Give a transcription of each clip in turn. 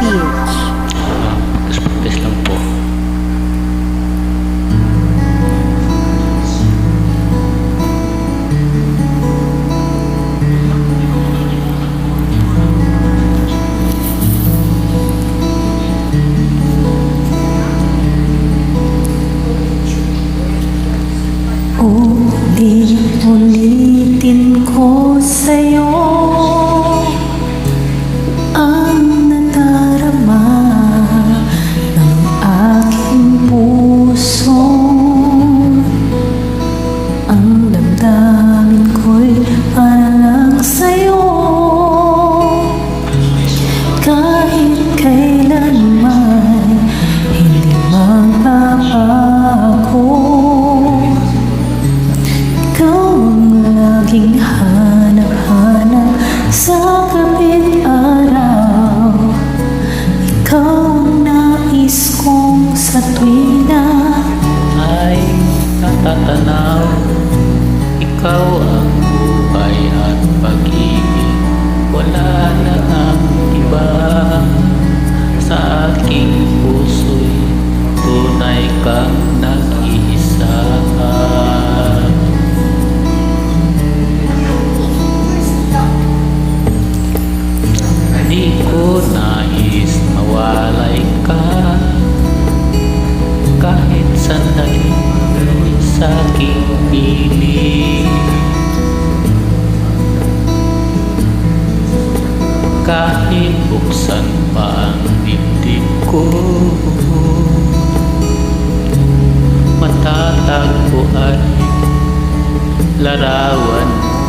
PH. Ah, practice lang po. Ulit-ulitin ko sa'yo Kahit kailanman hindi magbabago ikaw ang laging hanap-hanap sa gabing araw. Ikaw ang nais kong sa tuwina Ay natatanaw. Ikaw ang sandali sa aking piling kahit buksan pa ang dibdib ko matatagpo ay larawan mo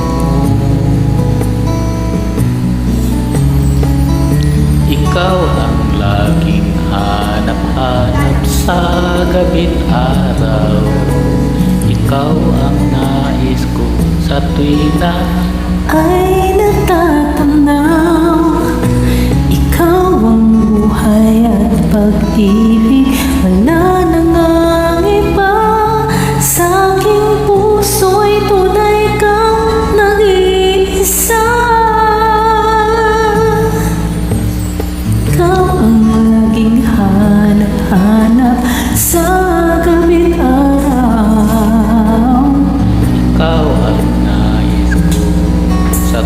ikaw ang laging hanap-hanap sa gabit araw Ikaw ang nais ko sa tuwina ay natatanaw Ikaw ang buhay at pag-ibig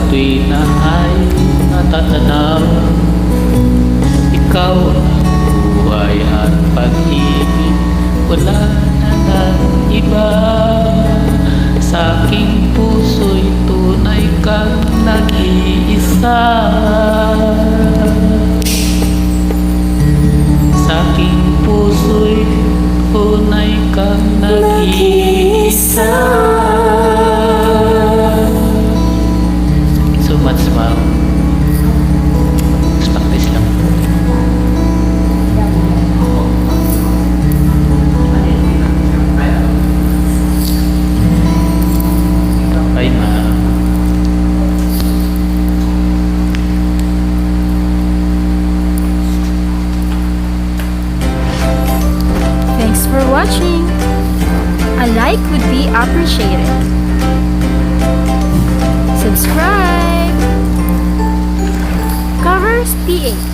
sa tuwina ay natatanaw Ikaw ang buhay at pag-ibig. Wala na ng iba. Sa aking puso'y tunay kang nag-iisa. Sa aking puso'y tunay kang nag-iisa watching. A like would be appreciated. Subscribe. Covers PH.